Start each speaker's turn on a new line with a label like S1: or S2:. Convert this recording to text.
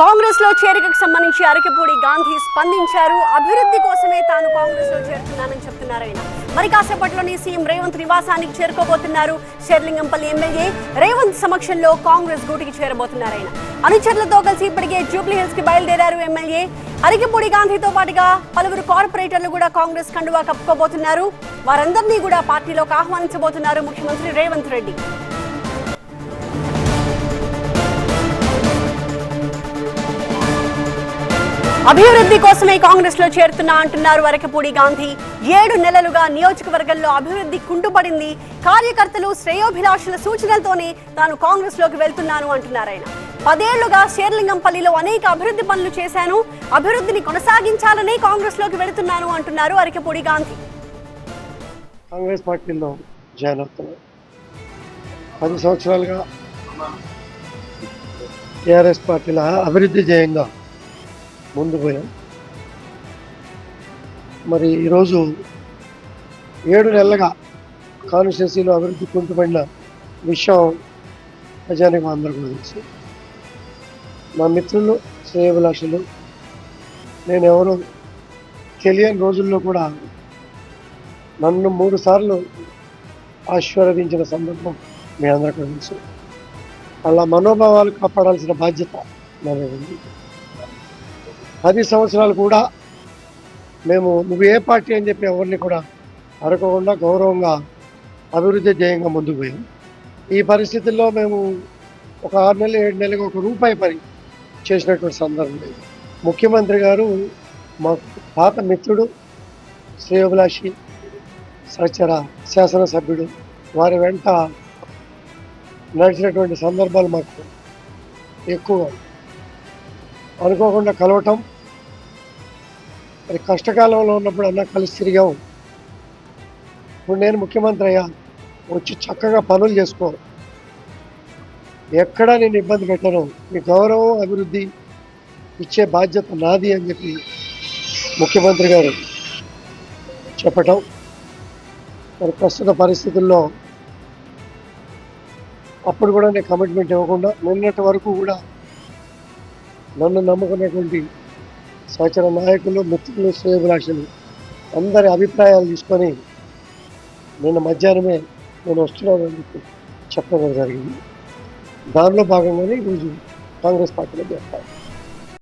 S1: కాంగ్రెస్లో చేరికకు సంబంధించి అరకపూడి గాంధీ స్పందించారు. అభివృద్ధి కోసమే తాను కాంగ్రెస్లో చేరుతున్నానని చెప్తున్నారు ఆయన. మరి కాసేపట్లోనే సీఎం రేవంత్ నివాసానికి చేరుకోబోతున్నారు. షేర్లింగంపల్లి ఎమ్మెల్యే రేవంత్ సమక్షంలో కాంగ్రెస్ గూటికి చేరబోతున్నారు ఆయన. అనుచరులతో కలిసి ఇప్పటికే జూబ్లీ హిల్స్కి బయలుదేరారు ఎమ్మెల్యే. అరికిపూడి గాంధీతో పాటుగా పలువురు కార్పొరేటర్లు కూడా కాంగ్రెస్ కండువా కప్పుకోబోతున్నారు. వారందరినీ కూడా పార్టీలోకి ఆహ్వానించబోతున్నారు ముఖ్యమంత్రి రేవంత్ రెడ్డి. అభివృద్ధి కోసమే కాంగ్రెస్లో చేరుతున్నా అంటున్నారు వరకపూడి గాంధీ. ఏడు నెలలుగా నియోజకవర్గంలో అభివృద్ధి కుంటుపడింది. కార్యకర్తలు శ్రేయోభిలాషుల సూచనలతోనే తాను కాంగ్రెస్లోకి వెళ్తున్నాను అంటున్నారు ఆయన. పదేళ్ళుగా షేర్లింగంపల్లిలో అనేక అభివృద్ధి పనులు చేశాను. అభివృద్ధిని కొనసాగించాలనే కాంగ్రెస్లోకి వెళుతున్నాను అంటున్నారు అరకపూడి గాంధీ.
S2: కాంగ్రెస్ పార్టీలో జాయిన్ అవుతున్నాను పది సంవత్సరాలుగా టీఆర్ఎస్ పార్టీలో అభివృద్ధి జయంగా ముందు పోయాం. మరి ఈరోజు ఏడు నెలలుగా కాన్స్టిట్యున్సీలో అభివృద్ధి కుంటుపడిన విషయం ప్రజానికి అందరికీ తెలుసు. మా మిత్రులు శ్రేయభిలాషులు నేను ఎవరు తెలియని రోజుల్లో కూడా నన్ను మూడు సార్లు ఆశీర్వదించిన సందర్భం మీ అందరికీ తెలుసు. అలా మనోభావాలు కాపాడాల్సిన బాధ్యత నా ఉంది. పది సంవత్సరాలు కూడా మేము నువ్వు ఏ పార్టీ అని చెప్పి ఎవరిని కూడా అడగకుండా గౌరవంగా అభివృద్ధి ధ్యేయంగా ముందుకు పోయాం. ఈ పరిస్థితుల్లో మేము ఒక ఆరు నెలలు ఏడు నెలలకు ఒక రూపాయి పని చేసినటువంటి సందర్భం లేదు. ముఖ్యమంత్రి గారు మా పాత మిత్రుడు శ్రేయోభిలాషి సహచర శాసనసభ్యుడు వారి వెంట నడిచినటువంటి సందర్భాలు మాకు ఎక్కువ. అనుకోకుండా కలవటం. మరి కష్టకాలంలో ఉన్నప్పుడు అన్న కలిసి తిరిగాం. ఇప్పుడు నేను ముఖ్యమంత్రి అయ్యా వచ్చి చక్కగా పనులు చేసుకో ఎక్కడా నేను ఇబ్బంది పెట్టను. మీ గౌరవం అభివృద్ధి ఇచ్చే బాధ్యత నాది అని చెప్పి ముఖ్యమంత్రి గారు చెప్పటం. మరి ప్రస్తుత పరిస్థితుల్లో అప్పుడు కూడా నేను కమిట్మెంట్ ఇవ్వకుండా నిన్నటి వరకు కూడా నన్ను నమ్ముకున్నటువంటి సహచర నాయకులు మిత్రులు శ్రేయభిలాషులు అందరి అభిప్రాయాలు తీసుకొని నిన్న మధ్యాహ్నమే నేను వస్తున్నానని చెప్పి చెప్పడం జరిగింది. దానిలో భాగంగానే ఈరోజు కాంగ్రెస్ పార్టీలో చేస్తాను